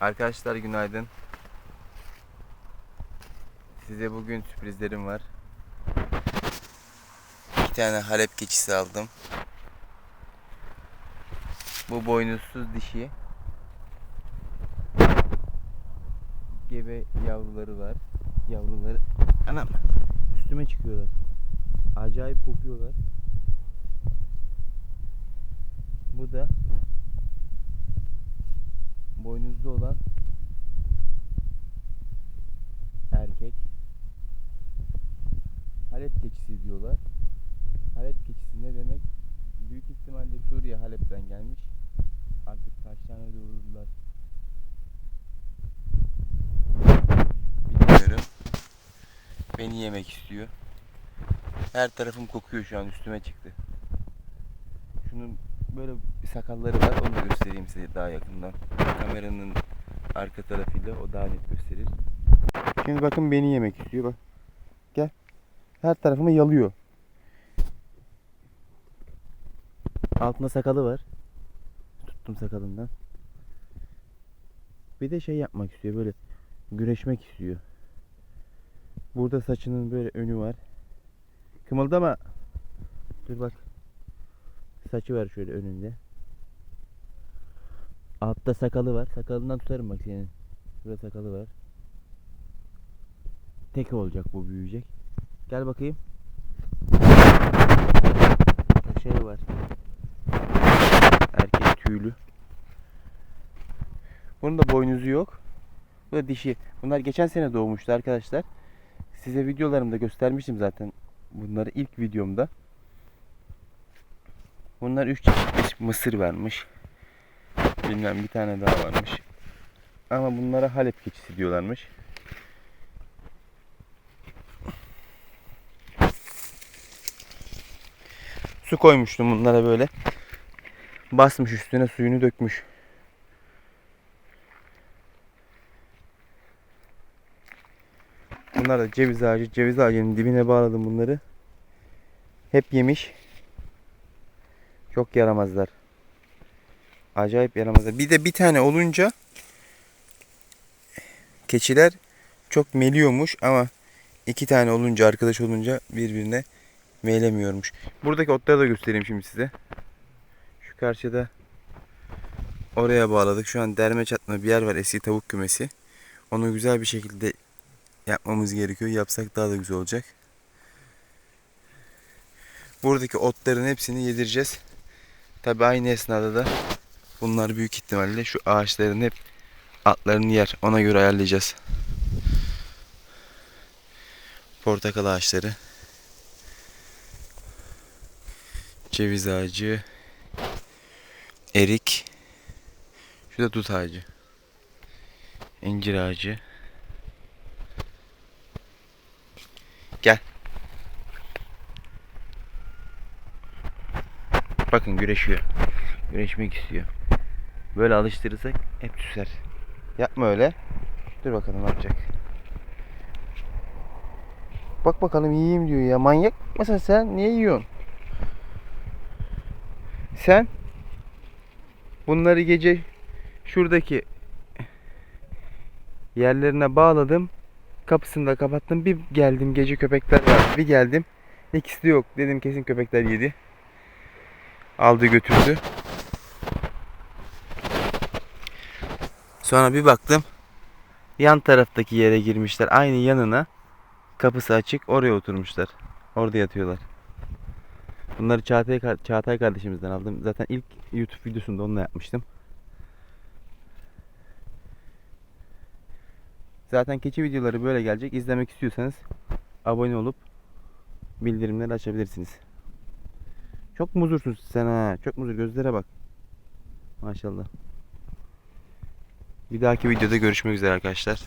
Arkadaşlar günaydın. Size bugün sürprizlerim var. İki tane Halep keçisi aldım. Bu boynuzsuz dişi. Gebe yavruları var. Yavruları anam üstüme çıkıyorlar. Acayip kokuyorlar. Bu da boynuzlu olan erkek. Halep keçisi diyorlar. Halep keçisi ne demek? Büyük ihtimalle Suriye Halep'ten gelmiş. Artık kaç tane doğururlar. Bilmiyorum. Beni yemek istiyor. Her tarafım kokuyor şu an üstüme çıktı. Şunun böyle bir sakalları var. Onu da göstereyim size daha yakından. Kameranın arka tarafıyla o daha net gösterir. Şimdi bakın beni yemek istiyor bak. Gel. Her tarafımı yalıyor. Altında sakalı var. Tuttum sakalından. Bir de şey yapmak istiyor böyle güreşmek istiyor. Burada saçının böyle önü var. Kımıldama. Dur bak. Saçı var şöyle önünde. Altta sakalı var. Sakalından tutarım bak senin. Burada sakalı var. Tek olacak bu büyüyecek. Gel bakayım. Bak Şey var. Erkek tüylü. Bunun da boynuzu yok. Bu da dişi. Bunlar geçen sene doğmuştu arkadaşlar. Size videolarımda göstermiştim zaten bunları ilk videomda. Bunlar üç çeşit mısır vermiş. Bilmem bir tane daha varmış. Ama bunlara Halep keçisi diyorlarmış. Su koymuştum bunlara böyle. Basmış üstüne suyunu dökmüş. Bunlar da ceviz ağacı. Ceviz ağacının dibine bağladım bunları. Hep yemiş. Çok yaramazlar. Acayip yaramazlar. Bir de bir tane olunca keçiler çok meliyormuş ama iki tane olunca arkadaş olunca birbirine meylemiyormuş. Buradaki otları da göstereyim şimdi size. Şu karşıda oraya bağladık. Şu an derme çatma bir yer var eski tavuk kümesi. Onu güzel bir şekilde yapmamız gerekiyor. Yapsak daha da güzel olacak. Buradaki otların hepsini yedireceğiz. Tabi aynı esnada da bunlar büyük ihtimalle şu ağaçların hep atlarını yer. Ona göre ayarlayacağız. Portakal ağaçları. Ceviz ağacı. Erik. Şu da dut ağacı. İncir ağacı. Gel. Bakın güreşiyor. Güreşmek istiyor. Böyle alıştırırsak hep süser. Yapma öyle. Dur bakalım ne yapacak. Bak bakalım yiyeyim diyor ya. Manyak mısın sen? Niye yiyorsun? Sen bunları gece şuradaki yerlerine bağladım. Kapısını da kapattım. Bir geldim gece köpekler var. Bir geldim. İkisi de yok. Dedim kesin köpekler yedi. Aldı götürdü. Sonra bir baktım. Yan taraftaki yere girmişler. Aynı yanına. Kapısı açık. Oraya oturmuşlar. Orada yatıyorlar. Bunları Çağatay, Çağatay kardeşimizden aldım. Zaten ilk YouTube videosunda onunla yapmıştım. Zaten keçi videoları böyle gelecek. İzlemek istiyorsanız abone olup bildirimleri açabilirsiniz. Çok muzursun sen ha. Çok muzur. Gözlere bak. Maşallah. Bir dahaki videoda görüşmek üzere arkadaşlar.